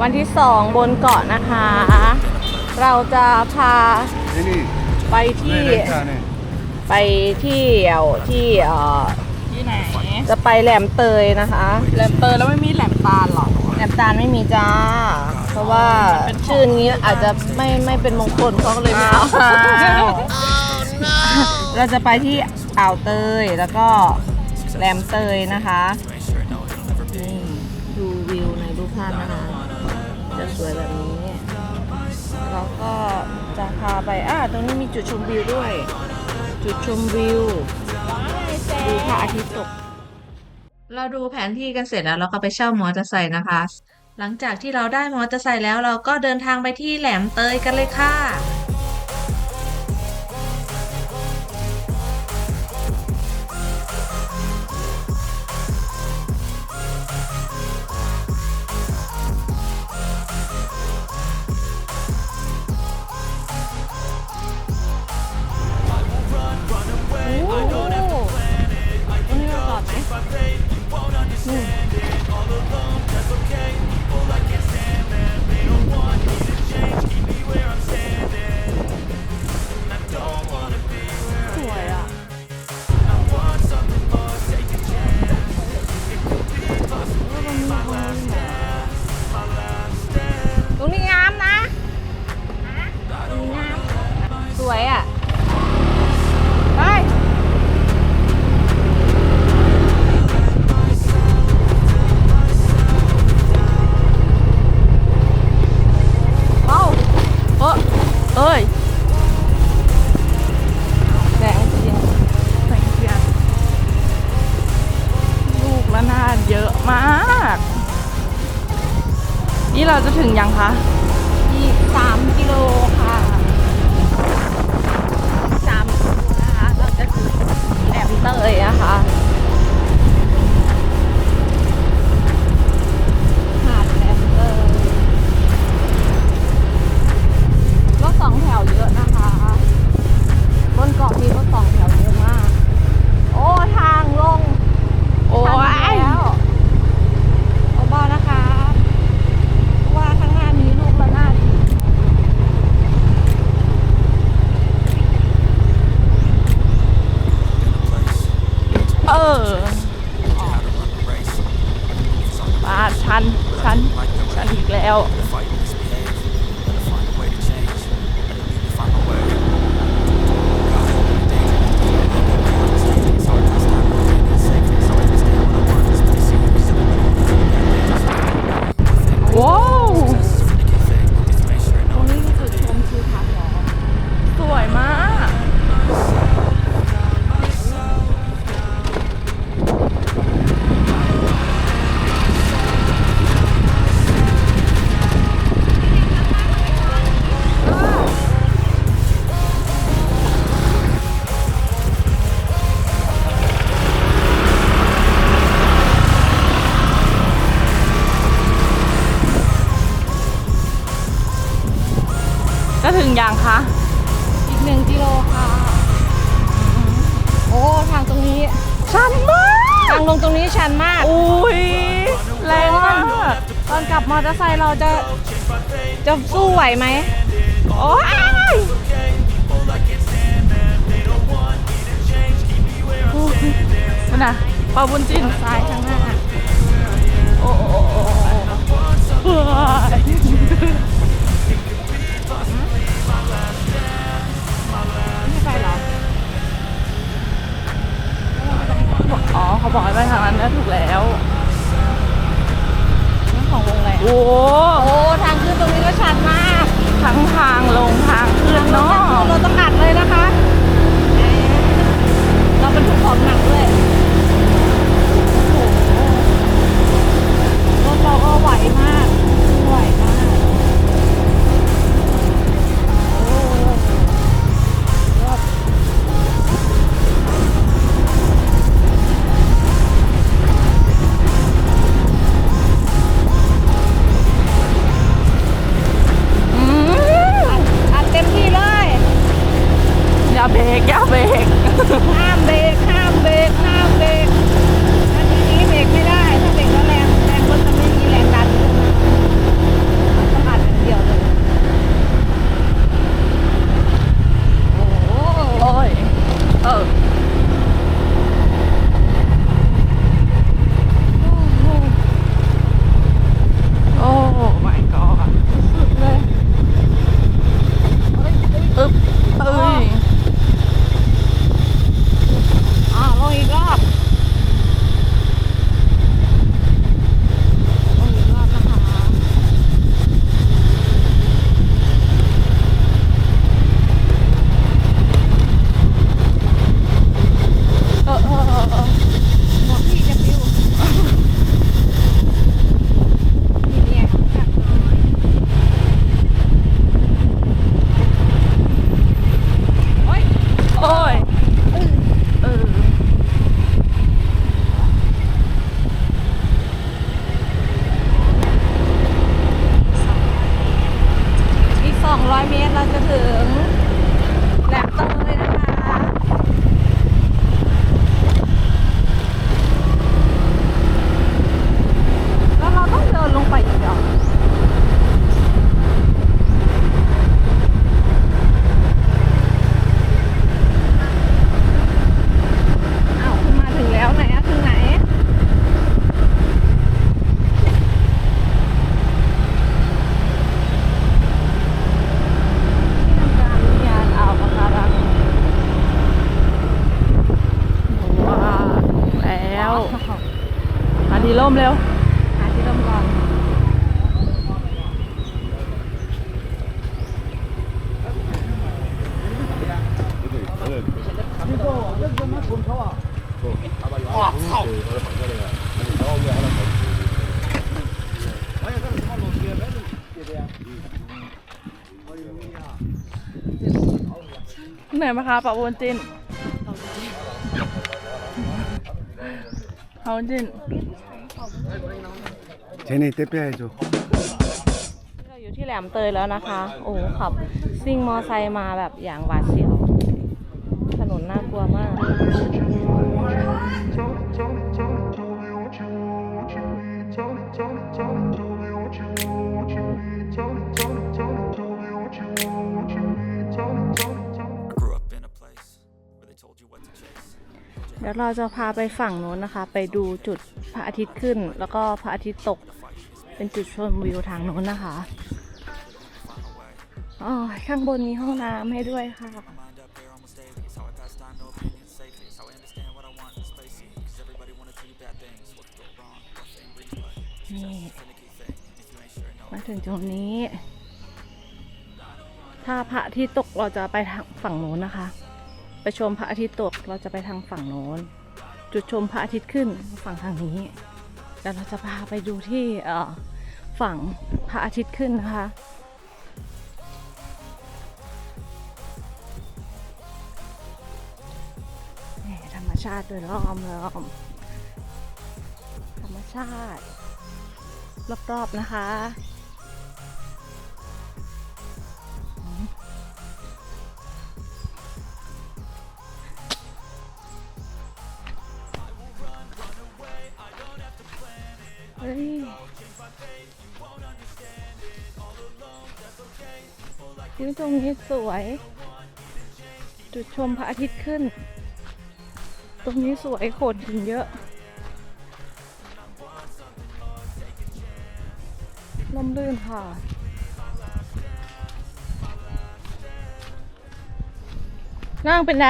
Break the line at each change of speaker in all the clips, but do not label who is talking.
วันที่สองบนเกาะนะคะ เราจะพาไปที่ ไปที่เอ่อที่เอ่อ
ที่ไหน
จะไปแหลมเตยนะคะ
แหลมเตยแล้วไม่มีแหลมตาลหรอ
แหลมตาลไม่มีจ้า เพราะว่าชื่อนี้อาจจะไม่ไม่เป็นมงคลเขาก็เลยไม่เอา เราจะไปที่อ่าวเตยแล้วก็แหลมเตยนะคะนี่ดูวิวในรูปภาพนะคะ จะสวยแบบนี้แล้วก็จะพาไปอ่าตรงนี้มีจุดชมวิวด้วย จุดชมวิวดูพระอาทิตย์ตก เราดูแผนที่กันเสร็จแล้วเราก็ไปเช่ามอเตอร์ไซค์นะคะ หลังจากที่เราได้มอเตอร์ไซค์แล้วเราก็เดินทางไปที่แหลมเตยกันเลยค่ะ นี่เราจะ
ถึงยังคะ
อีกสามกิโลค่ะสามนะคะ เราจะถึงแหลมเตยนะคะ จะสู้ไหวไหม
โอ้ยนั่นน่ะปาบุญจิน
ซ้ายข้างหน้า
โอ้โอ้โอ้โอ้เฮ้ย
ไม่ไปเหรอ
อ๋อ เขาบอกให้ไปทางนั้นนะถูกแล้ว
ของวงแรม
โอ้
โอ้ทางขึ้นตรงนี้ก็ชันมาก
ทั้งทางลงทางขึ้นเนาะ
เราต้องอัดเลยนะคะเราเป็นทุกของหนักด้วยโอ้โหรถเราก็ไหวมากไหวมาก ไหมคะปะวน
จินเอาจิน
쟤네 떼빼야죠.
เราอยู่ที่แหลมเตยแล้วนะคะ โอ้โหขับ ซิ่งมอไซค์มาแบบอย่างหวาดเสียว ถนนน่ากลัวมาก
Tell me,
เดี๋ยวเราจะพาไปฝั่งโน้นนะคะ ไปดูจุดพระอาทิตย์ขึ้น แล้วก็พระอาทิตย์ตก เป็นจุดชมวิวทางโน้นนะคะอ๋อข้างบนมีห้องน้ำให้ด้วยค่ะมาถึงตรงนี้ ถ้าพระที่ตกเราจะไปทางฝั่งโน้นนะคะ ไปชมพระอาทิตย์ตกเราจะไปทางฝั่งโน้น จุดชมพระอาทิตย์ขึ้นฝั่งทางนี้ แล้วเราจะพาไปดูที่ฝั่งพระอาทิตย์ขึ้นนะคะธรรมชาติโดยล้อมล้อมธรรมชาติ รอบๆนะคะ อุ๊ยตรงนี้สวย จุดชมพระอาทิตย์ขึ้น ตรงนี้สวยโขดหินเยอะลมลื่นค่ะนั่งเป็นไง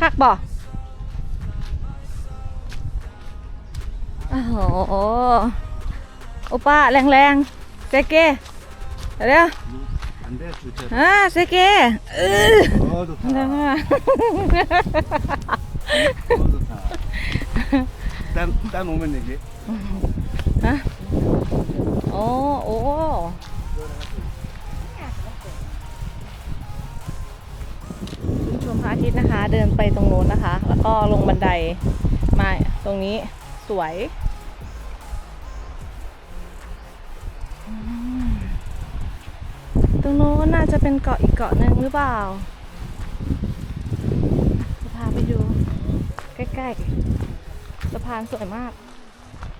คักบ่โอ้โหโอป้าแรงๆเซเก้เดี๋ยว
안 돼, 주차.
อ่าเซเก้เออ
어, 좋다.
แล้วก็
어, 좋다. 딴, 딴 오면 얘기.
ฮะโอ้โอ้ชมพระอาทิตย์นะคะ เดินไปตรงโน้นนะคะ แล้วก็ลงบันไดมาตรงนี้สวย ตรงโน้นน่าจะเป็นเกาะอีกเกาะหนึ่งหรือเปล่า จะพาไปดูใกล้ๆสะพานสวยมาก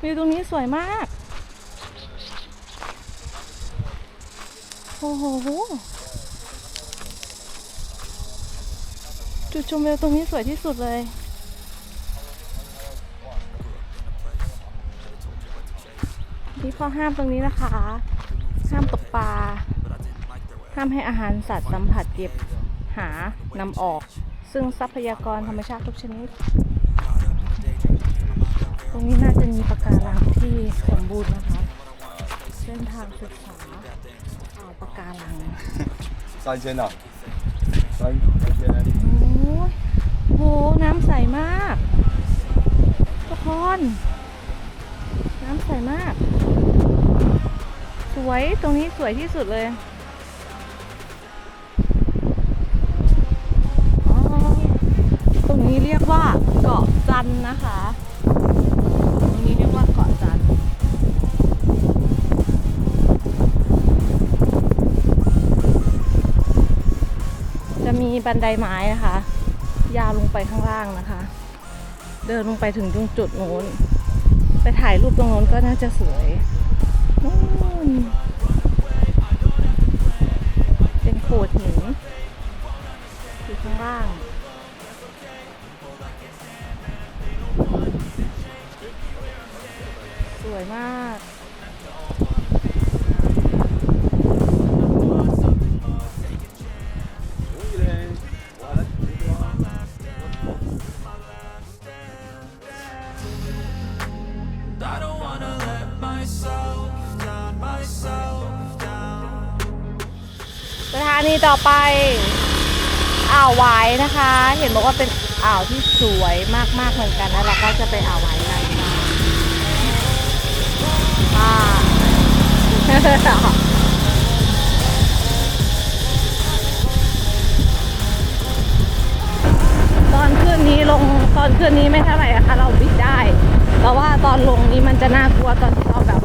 วิวตรงนี้สวยมาก โอ้โหจุดชมวิวตรงนี้สวยที่สุดเลยที่ข้อห้ามตรงนี้นะคะ ห้ามตกปลา ห้ามให้อาหารสัตว์สัมผัสเก็บหานำออก ซึ่งทรัพยากรธรรมชาติทุกชนิด ตรงนี้น่าจะมีปะการังที่สมบูรณ์นะคะ เส้นทางศึกษาอ่าวปะการัง
三千呐，三三千。
โอ้ยโห น้ำใสมาก ทุกคน น้ำใสมาก สวย ตรงนี้สวยที่สุดเลย รงนี้เรียกว่าเกาะจันนะคะ ตรงนี้เรียกว่าเกาะจันจะมีบันไดไม้นะคะ ยาวลงไปข้างล่างนะคะ เดินลงไปถึงตรงจุดโน้น ไปถ่ายรูปตรงโน้นก็น่าจะสวยนู่นเป็นโขดหินอยู่ข้างล่าง วยมาก
I don't wanna let myself down, myself down.
สถานีต่อไป อ่าวหวายนะคะ เห็นบอกว่าเป็นอ่าวที่สวยมากๆเหมือนกันแล้วเราก็จะไปอ่าวหวายกันค่ะ ตอนขึ้นนี้ลงตอนขึ้นนี้ไม่เท่าไหร่อะคะเราบิดได้ แต่ว่าตอนลงนี้มันจะน่ากลัวตอนที่เราแบบ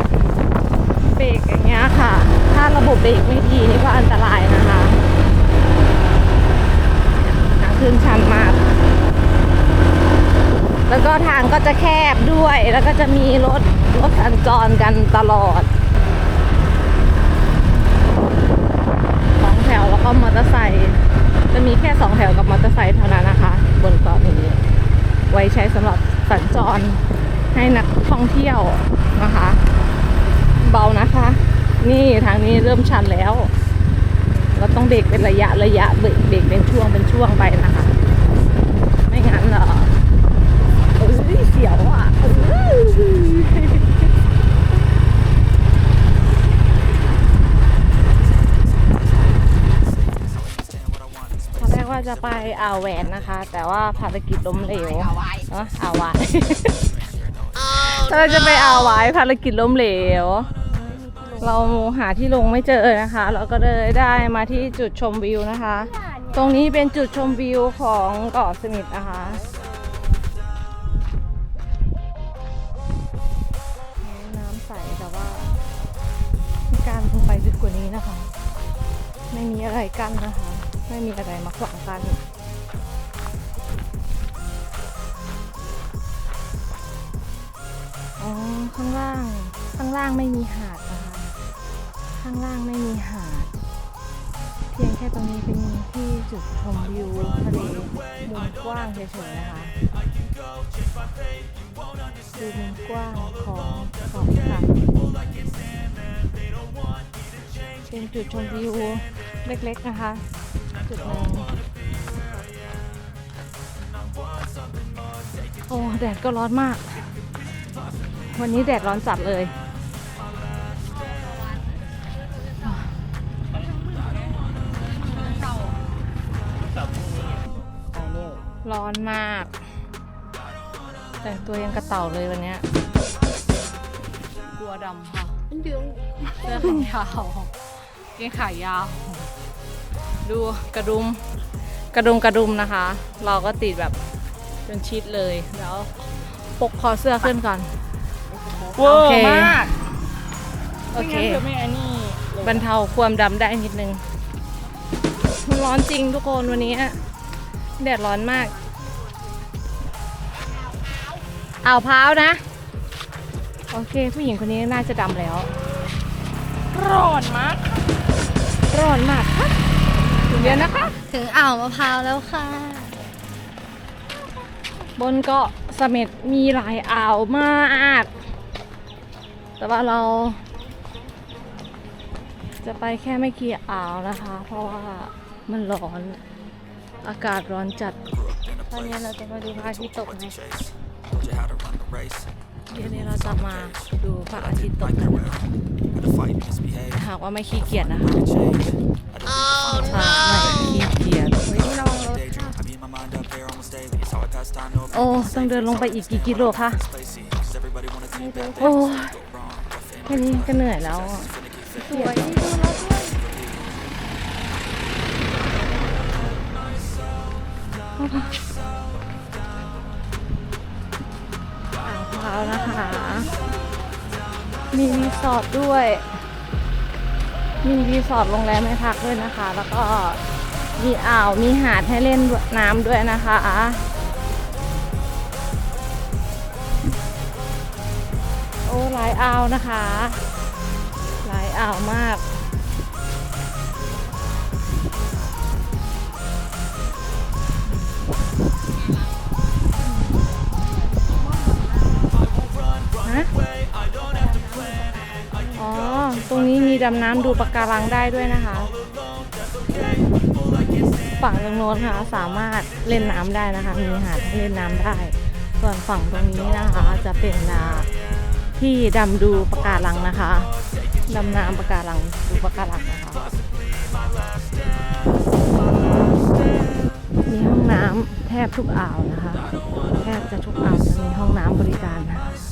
เบรกอย่างเงี้ยค่ะ ถ้าระบบเบรกไม่ดีนี่ก็อันตรายนะคะทางขึ้นชันมาก แล้วก็ทางก็จะแคบด้วย แล้วก็จะมีรถ รถสัญจรกันตลอดสองแถวแล้วก็มอเตอร์ไซค์จะมีแค่สองแถวกับมอเตอร์ไซค์เท่านั้นนะคะ บนเกาะนี้ ไว้ใช้สำหรับสัญจรให้นักท่องเที่ยวนะคะ เบานะคะ นี่ทางนี้เริ่มชันแล้วเราต้องเบรกเป็นระยะระยะเบรกเบรกเป็นช่วงเป็นช่วงไปนะคะ ไม่งั้นเหรอเอ้ยเสียวอะเอ้ยตอนแรกว่า จะไปอ่าวแหวนนะคะ แต่ว่าภารกิจล้มเหลวเนอะอ่าววาย เราจะไปอ่าววายภารกิจล้มเหลว เราหาที่ลงไม่เจอนะคะ เราก็เลยได้มาที่จุดชมวิวนะคะ ตรงนี้เป็นจุดชมวิวของเกาะสมิธนะคะ น้ำใสแต่ว่ามีการลงไปลึกกว่านี้นะคะ ไม่มีอะไรกั้นนะคะ ไม่มีอะไรมาขวางกันอ๋อข้างล่าง ข้างล่างไม่มีหาดนะคะข้างล่างไม่มีหาด เพียงแค่ตรงนี้เป็นที่จุดชมวิวทะเลมุมกว้างเฉยๆนะคะคือมุมกว้างของเกาะค่ะเป็นจุดชมวิวเล็กๆนะคะ จุดหนึ่งโอ้ แดดก็ร้อนมาก วันนี้แดดร้อนจัดเลย ร้อนมาก แต่งตัวยังกระเต่าเลยวันเนี้ยกลัวดำค่ะเสื้อแขนยาวเกงขายาว ดูกระดุมกระดุมกระดุมนะคะ เราก็ติดแบบจนชิดเลยแล้วปกคอเสื้อขึ้นก่อน
เวอ
โอเค
ร์มาก
โอเค
ไม่งั้นเธอไม่อันนี้เลย
บรรเทาความดำได้นิดนึงมันร้อนจริงทุกคนวันนี้แดดร้อนมากอ่าวพร้าวนะ โอเค ผู้หญิงคนนี้น่าจะดำแล้ว ร้อนมาก ร้อนมากค่ะ เดี๋ยวนะคะ
ถึงอ่าวมะพร้าวแล้วค่ะ
บนเกาะเสม็ดมีหลายอ่าวมาก แต่ว่าเรา จะไปแค่ไม่กี่อ่าวนะคะ เพราะว่ามันร้อน อากาศร้อนจัด ตอนนี้เราจะมาดูพระอาทิตย์ตกนะ
Told you how to run the race.
เดี๋ยวนี้เราจะมาดูพระอาทิตย์ตกกันนะคะ
Had to fight, misbehave,
หากว่าไม่ขี้เกียจนะคะ โอ้ต้องเดินลงไปอีกกี่กิโลคะโอ้แค่นี้ก็เหนื่อยแล้ว
สวยที่ดูแล้ด้วย
อ่างเท้านะคะ มีรีสอร์ทด้วย มีรีสอร์ทโรงแรมให้พักด้วยนะคะ แล้วก็มีอ่าวมีหาดให้เล่นน้ำด้วยนะคะโอ้หลายอ่าวนะคะ หลายอ่าวมาก ตรงนี้มีดำน้ำดูปะการังได้ด้วยนะคะ ฝั่งตรงโน้นค่ะสามารถเล่นน้ำได้นะคะ มีหาดเล่นน้ำได้ ส่วนฝั่งตรงนี้นะคะ จะเป็นอ่าที่ดำดูปะการังนะคะดำน้ำปะการังดูปะการังนะคะมีห้องน้ำแทบทุกอ่าวนะคะ แทบจะทุกอ่าวจะมีห้องน้ำบริการนะคะ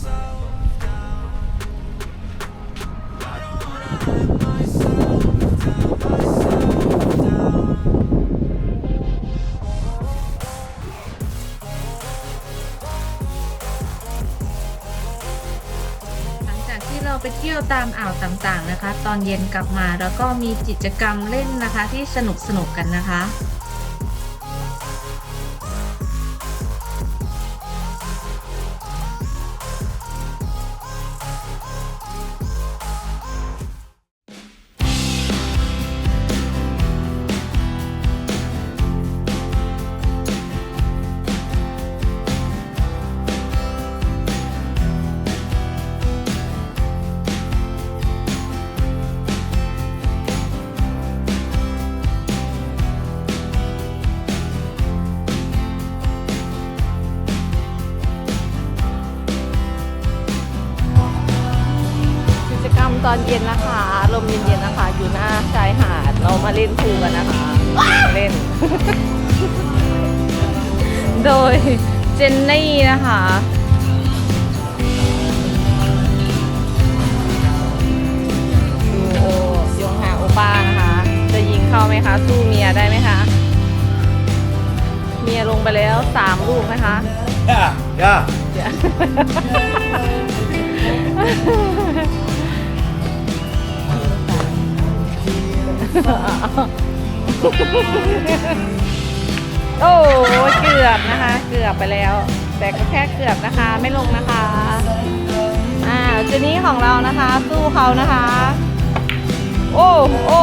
เราไปเที่ยวตามอ่าวต่างๆนะคะ ตอนเย็นกลับมาแล้วก็มีกิจกรรมเล่นนะคะที่สนุกสนุกกันนะคะ
อนเย็นนะคะ ลมเย็นๆนะคะ อยู่หน้าชายหาด เรามาเล่นพูลกันนะคะมาเล่น โดยเจนนี่นะคะดูโอยงหาโอป้านะคะ จะยิงเข้าไหมคะ สู้เมียได้ไหมคะ เมียลงไปแล้วสามลูกนะคะ
Yeah, yeah.
เโอ้ยเกือบนะคะ เกือบไปแล้ว แต่ก็แค่เกือบนะคะไม่ลงนะคะ อ่าเจนี่ของเรานะคะ สู้เขานะคะ โอ้โอ้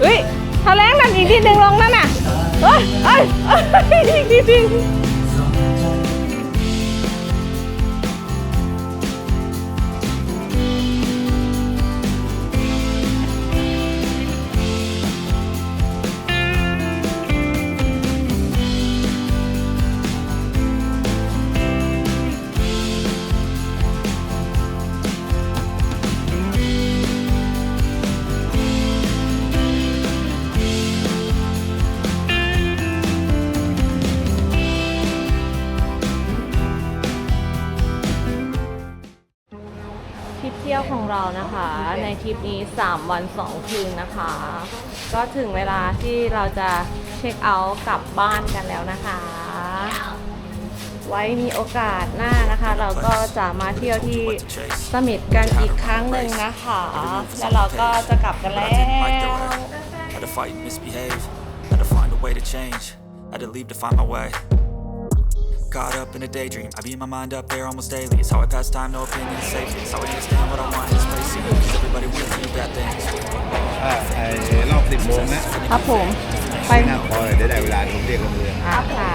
เฮ้ยถ้าแรงนั่นอีกทีหนึ่งลงนั่นน่ะเอ้ยเอ้ยเอ้ย นะคะ ในทริปนี้ 3 วัน 2 คืนนะคะ ก็ถึงเวลาที่เราจะเช็คเอาท์กลับบ้านกันแล้วนะคะ ไว้มีโอกาสหน้านะคะ เราก็จะมาเที่ยวที่เสม็ดกันอีกครั้งหนึ่งนะคะ แล้วเราก็จะกลับกันแล้ว
Had to fight, misbehave. Had to find a way to change. Had to leave to find my way. caught up in a daydream. I beat my mind up there almost daily. It's how I pass time, no opinion, safety. It's how I understand what I want in this place. See, Cause everybody wants to do bad things.
อ่าไอ้รอบสิบโมงนะครับ
ผม ไป
หน้าคอยเดี๋ยวได้เวลาผมเรียกลงเรือ
อ่ะค่ะ